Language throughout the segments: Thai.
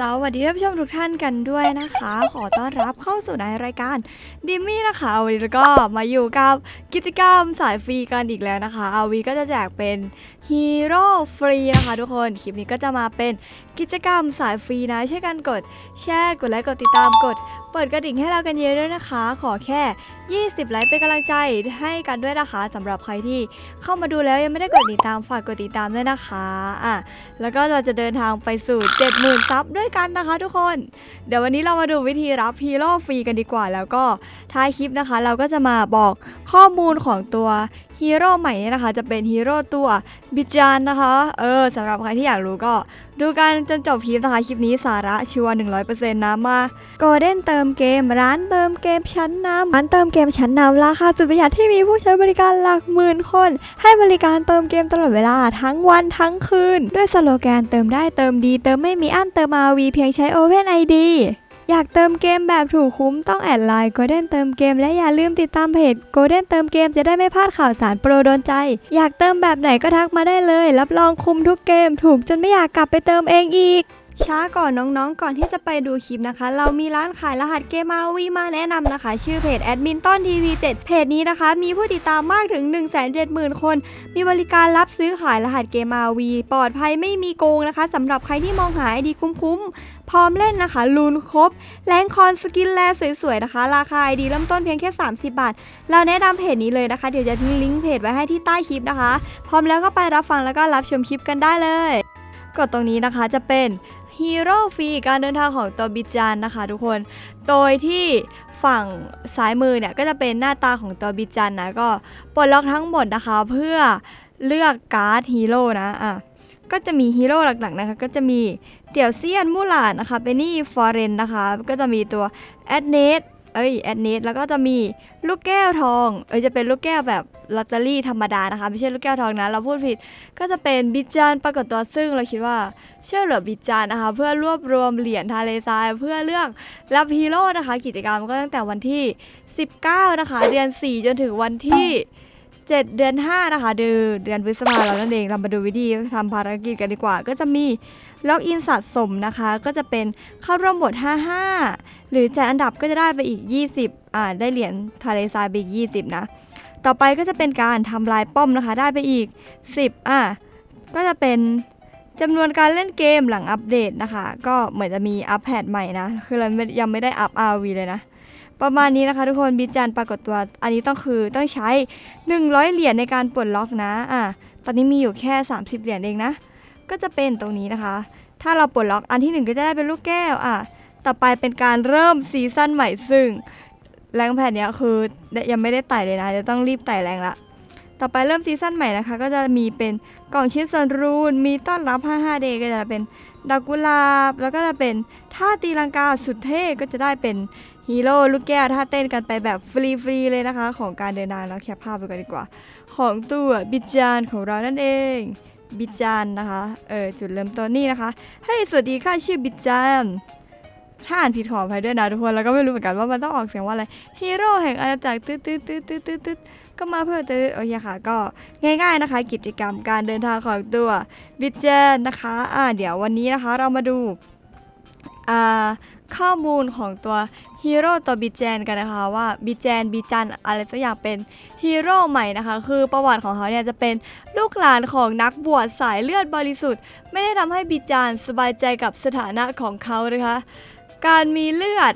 สวัสดีท่านผู้ชมทุกท่านกันด้วยนะคะ ขอต้อนรับเข้าสู่ในรายการดิมมี่นะคะวันนี้ก็มาอยู่กับกิจกรรมสายฟรีกันอีกแล้วนะคะอาวีก็จะแจกเป็นฮีโร่ฟรีนะคะทุกคน คลิปนี้ก็จะมาเป็นกิจกรรมสายฟรีนะช่วยกันกดแชร์กดไลค์กดติดตามกด เปิดกระดิ่งให้เรากันเยอะด้วยนะคะ ขอแค่ 20 ไลค์เป็นกำลังใจให้กันด้วยนะคะสำหรับใครที่เข้ามาดูแล้วยังไม่ได้กดติดตามฝากกดติดตามด้วยนะคะอะแล้วก็เราจะเดินทางไปสู่ 70,000ซับด้วยกันนะคะทุกคน เดี๋ยววันนี้เรามาดูวิธีรับฮีโร่ฟรีกันดีกว่า แล้วก็ท้ายคลิปนะคะ เราก็จะมาบอกข้อมูลของตัวฮีโร่ใหม่เนี่ยนะคะ จะเป็นฮีโร่ตัวบิจานนะคะ เออสำหรับใครที่อยากรู้ก็ดูการจนจบคลิปนะคะคลิปนี้สาระชัวร์100%นะมาโกลเด้นเติมเกม ร้านเติมเกมชั้นนำร้านเติมเกมชั้นนำราคาสุดประหยัดที่มีผู้ใช้บริการหลักหมื่นคน ให้บริการเติมเกมตลอดเวลาทั้งวันทั้งคืน ด้วยสโลแกนเติมได้เติมดี เติมไม่มีอั้นเติมมาวีเพียงใช้ Open ID อยากเติมเกมแบบถูกคุ้มต้องแอดไลน์ Golden เติมเกมและอย่าลืมติดตามเพจ Golden เติมเกมจะได้ไม่พลาดข่าวสารโปรโดนใจ อยากเติมแบบไหนก็ทักมาได้เลย รับรองคุ้มทุกเกม ถูกจนไม่อยากกลับไปเติมเองอีก ช้าก่อนน้องๆ ก่อนที่จะไปดูคลิปนะคะ เรามีร้านขายรหัสเกม RV มาแนะนำนะคะ ชื่อเพจแอดมินต้นทีวี7เพจนี้นะคะ มีผู้ติดตามมากถึง 170,000 คน มีบริการรับซื้อขายรหัสเกม RV ปลอดภัยไม่มีโกงนะคะสำหรับใครที่มองหาไอดีคุ้มๆ พร้อมเล่นนะคะลูนครบแรงคอนสกินแลสวยๆนะคะ ราคาไอดีเริ่มต้นเพียงแค่ 30 บาท เราแนะนำเพจนี้เลยนะคะเดี๋ยวจะทิ้งลิงก์เพจไว้ให้ที่ใต้คลิปนะคะ พร้อมแล้วก็ไปรับฟังแล้วก็รับชมคลิปกันได้เลยกดตรงนี้นะคะจะเป็น ฮีโร่ฟรีการเดินทางของตัวบิจานนะคะทุกคน โดยที่ฝั่งซ้ายมือเนี่ยก็จะเป็นหน้าตาของตัวบิจันนะก็ปลดล็อกทั้งหมดนะคะเพื่อเลือกการ์ดฮีโร่นะอะก็จะมีฮีโร่หลักๆนะคะก็จะมีเตี่ยวเซียนมูหลานนะคะเปนนี่ฟอร์เรนนะคะก็จะมีตัวแอดเนส เอ้ยแอดเนสแล้วก็จะมีลูกแก้วทอง เอ้ยจะเป็นลูกแก้วแบบลอตเตอรี่ธรรมดานะคะ ไม่ใช่ลูกแก้วทองนะเราพูดผิดก็จะเป็นบิจานปรากฏตัวซึ่งเราคิดว่าเชื่อเหลือบิจานนะคะ เพื่อรวบรวมเหรียญทะเลทรายเพื่อเลือกรับฮีโร่นะคะ กิจกรรมก็ตั้งแต่วันที่ 19 นะคะ เดือน 4 จนถึงวันที่ 7 เดือน 5 นะคะเดือนเดือนพฤษภาคมแล้วนั่นเองเรามาดูวิธีทำภารกิจกันดีกว่า ก็จะมี ล็อกอินสะสมนะคะ ก็จะเป็นเข้าร่วมบท 55 หรือแจกอันดับก็จะได้ไปอีก 20อ่าได้เหรียญทะเลทรายไปอีก 20 นะ ต่อไปก็จะเป็นการทำลายป้อมนะคะ ได้ไปอีก 10อะก็จะเป็นจำนวนการเล่นเกมหลังอัปเดตนะคะ ก็เหมือนจะมีอัปแพดใหม่นะ คือเรายังไม่ได้อัป RV เลยนะ ประมาณนี้นะคะทุกคนบิจันปรากฏตัวอันนี้ต้องคือต้องใช้ 100 เหรียญในการปลดล็อกนะอะตอนนี้มีอยู่แค่ 30 เหรียญเองนะ ก็จะเป็นตรงนี้นะคะ ถ้าเราปลดล็อกอันที่หนึ่งก็จะได้เป็นลูกแก้วอะต่อไปเป็นการเริ่มซีซั่นใหม่ซึ่ง แรงแผ่นเนี้ยคือยังไม่ได้ไต่เลยนะเดี๋ยวต้องรีบไต่แรงละต่อไปเริ่มซีซั่นใหม่นะคะ ก็จะมีเป็นกล่องชิ้นส่วนรูนมีต้อนรับ 55 เดย์ก็จะเป็นดอกกุหลาบ แล้วก็จะเป็นท่าตีลังกาสุดเท่ก็จะได้เป็นฮีโร่ลูกแก้วท่าเต้นกันไปแบบฟรีๆเลยนะคะ ของการเดินทางแล้วแคปภาพไปกันดีกว่า ของตัวบิจานของเรานั่นเอง บิจานนะคะเออจุดเริ่มต้นนี่นะคะเฮ้ยสวัสดีค่ะชื่อบิจานถ้าอ่านผิดขออภัยด้วยนะทุกคนแล้วก็ไม่รู้เหมือนกันว่ามันต้องออกเสียงว่าอะไรฮีโร่แห่งอาณาจักรตืดตืดตืดตืดตืดตืดก็มาเพื่อตืดโอเคค่ะก็ง่ายๆนะคะ กิจกรรมการเดินทางของตัวบิจเจนนะคะอ่าเดี๋ยววันนี้นะคะเรามาดูอ่า ข้อมูลของตัวฮีโร่ตัวบิจเจนกันนะคะว่าบิจเจนบิจันอะไรสักอย่างเป็นฮีโร่ใหม่นะคะ คือประวัติของเขาเนี่ยจะเป็นลูกหลานของนักบวชสายเลือดบริสุทธิ์ ไม่ได้ทำให้บิจานสบายใจกับสถานะของเขานะคะ การมีเลือด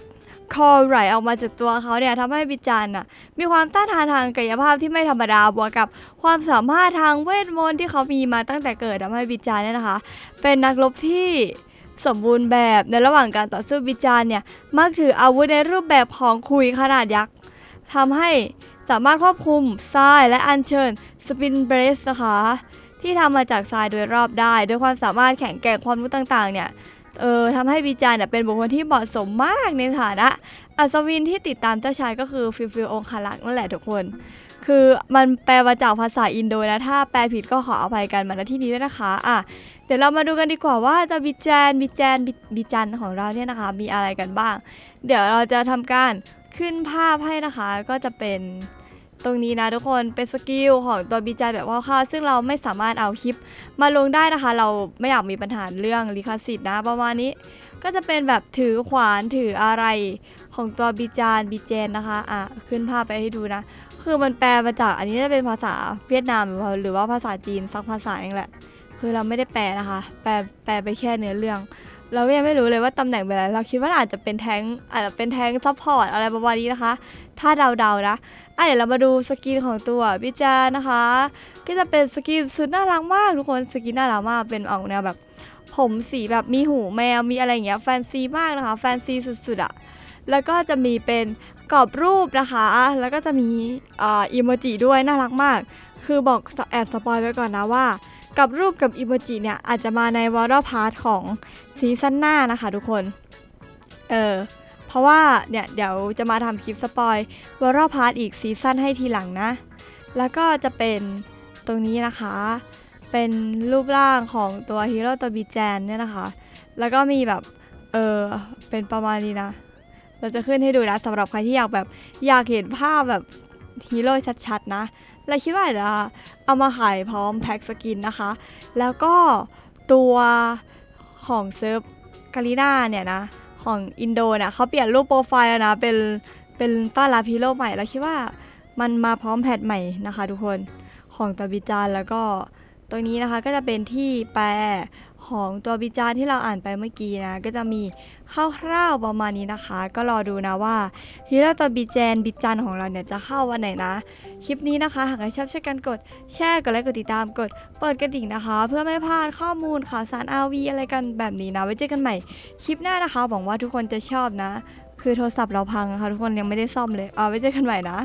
คอไหลออกมาจากตัวเขาเนี่ยทำให้บิจานน่ะมีความต้านทานทางกายภาพที่ไม่ธรรมดาบวกกับความสามารถทางเวทมนต์ที่เขามีมาตั้งแต่เกิดทำให้บิจานเนี่ยนะคะ เป็นนักรบที่ สมบูรณ์แบบในระหว่างการต่อสู้บิจานเนี่ยมักถืออาวุธในรูปแบบของคุยขนาดยักษ์ทำให้สามารถควบคุมทรายและอัญเชิญสปินเบรสนะคะที่ทำมาจากทรายโดยรอบได้ ด้วยความสามารถแข็งแกร่งความรู้ต่างๆเนี่ยเออทำให้วิจารณ์เป็นบุคคลที่เหมาะสมมากในฐานะอัศวินที่ติดตามเจ้าชายก็คือฟิลฟิลองคารักนั่นแหละทุกคน คือมันแปลมาจากภาษาอินโดนะ ถ้าแปลผิดก็ขออภัยกันมาณที่นี้ด้วยนะคะอะเดี๋ยวเรามาดูกันดีกว่าว่าจะวิจารณ์วิจารณ์วิจารณ์ของเราเนี่ยนะคะ มีอะไรกันบ้าง เดี๋ยวเราจะทำการขึ้นภาพให้นะคะ ก็จะเป็นตรงนี้นะทุกคนเป็นสกิลของตัวบีจายแบบคร่าวๆซึ่งเราไม่สามารถเอาคลิปมาลงได้นะคะ เราไม่อยากมีปัญหาเรื่องลิขสิทธิ์นะประมาณนี้ ก็จะเป็นแบบถือขวานถืออะไรของตัวบิจานบิเจนนะคะอะขึ้นภาพไปให้ดูนะ คือมันแปลมาจากอันนี้จะเป็นภาษาเวียดนามหรือว่าหรือว่าภาษาจีนสักภาษาเองแหละ คือเราไม่ได้แปลนะคะ แปลแปลไปแค่เนื้อเรื่อง เรายังไม่รู้เลยว่าตำแหน่งเป็นอะไร เราคิดว่าอาจจะเป็นแท้งอาจจะเป็นแท้งซัพพอร์ตอะไรประมาณนี้นะคะ ถ้าเดาๆนะอะเดี๋ยวเรามาดูสกินของตัวบิจานนะคะ ก็จะเป็นสกินสุดน่ารักมากทุกคนสกินน่ารักมากเป็นออกแนวแบบ ผมสีแบบมีหูแมวมีอะไรอย่างเงี้ยแฟนซีมากนะคะ แฟนซีสุดๆอะแล้วก็จะมีเป็น กรอบรูปนะคะ แล้วก็จะมีอ่าอิโมจิด้วยน่ารักมาก คือบอกแอบสปอยไว้ก่อนนะว่ากับรูปกับอิโมจิเนี่ยอาจจะมาในวอร์ดพาร์ทของซีซั่นหน้านะคะทุกคน เออ เพราะว่าเนี่ยเดี๋ยวจะมาทำคลิปสปอยวอร์พาร์ทอีกซีซั่นให้ทีหลังนะ แล้วก็จะเป็นตรงนี้นะคะ เป็นรูปร่างของตัวฮีโร่ตัวบีแจนเนี่ยนะคะ แล้วก็มีแบบ เออเป็นประมาณนี้นะ เราจะขึ้นให้ดูนะสำหรับใครที่อยากแบบอยากเห็นภาพแบบฮีโร่ชัดๆนะเราคิดว่าจะเอามาขายพร้อมแพ็คสกินนะคะ แล้วก็ตัวของเซิร์ฟกาลิน่าเนี่ยนะ ของอินโดเนียเขาเปลี่ยนรูปโปรไฟล์แล้วนะ เป็นเป็นต้อนรับฮีโร่ใหม่แล้วคิดว่ามันมาพร้อมแพทใหม่นะคะทุกคนของตัวบิจานแล้วก็ตรงนี้นะคะก็จะเป็นที่แปล ของตัวบิจานที่เราอ่านไปเมื่อกี้นะ ก็จะมีคร่าวๆประมาณนี้นะคะ ก็รอดูนะว่าฮีโร่ตัวบิแจนบิจานของเราเนี่ยจะเข้าวันไหนนะ คลิปนี้นะคะ หากใครชอบช่วยกันกดแชร์กดไลค์กดติดตามกดเปิดกระดิ่งนะคะ เพื่อไม่พลาดข้อมูลข่าวสาร RV อะไรกันแบบนี้นะ ไว้เจอกันใหม่คลิปหน้านะคะหวังว่าทุกคนจะชอบนะ คือโทรศัพท์เราพังนะคะทุกคนยังไม่ได้ซ่อมเลยเอาไว้เจอกันใหม่นะ